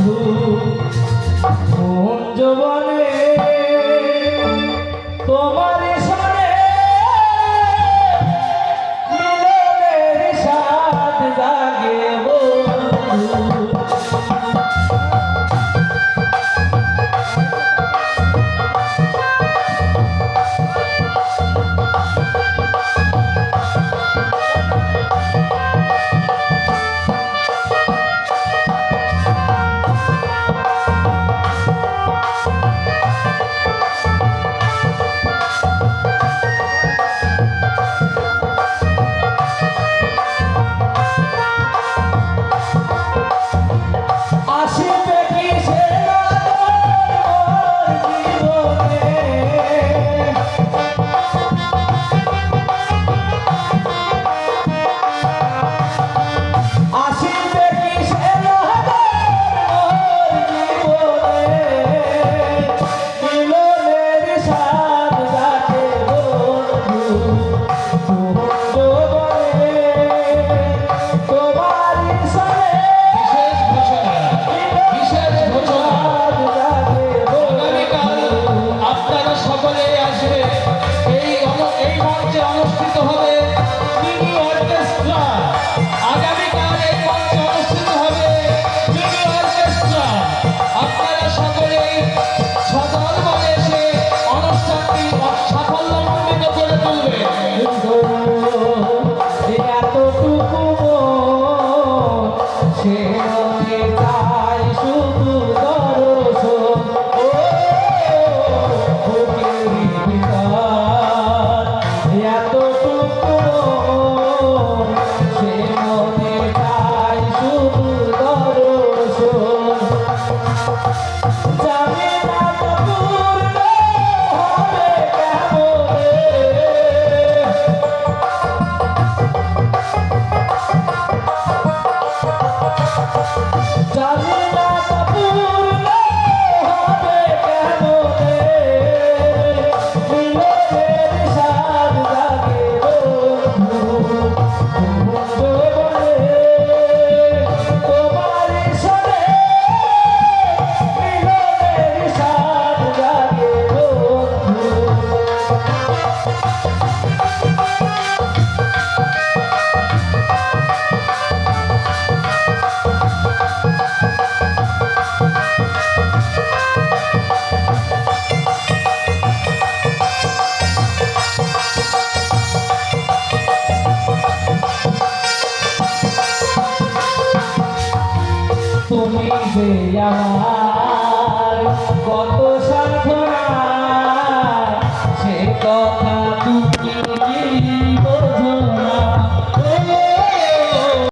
বন্ধু মন জবনে তুমি যে আমার কত সাধনা সে কথা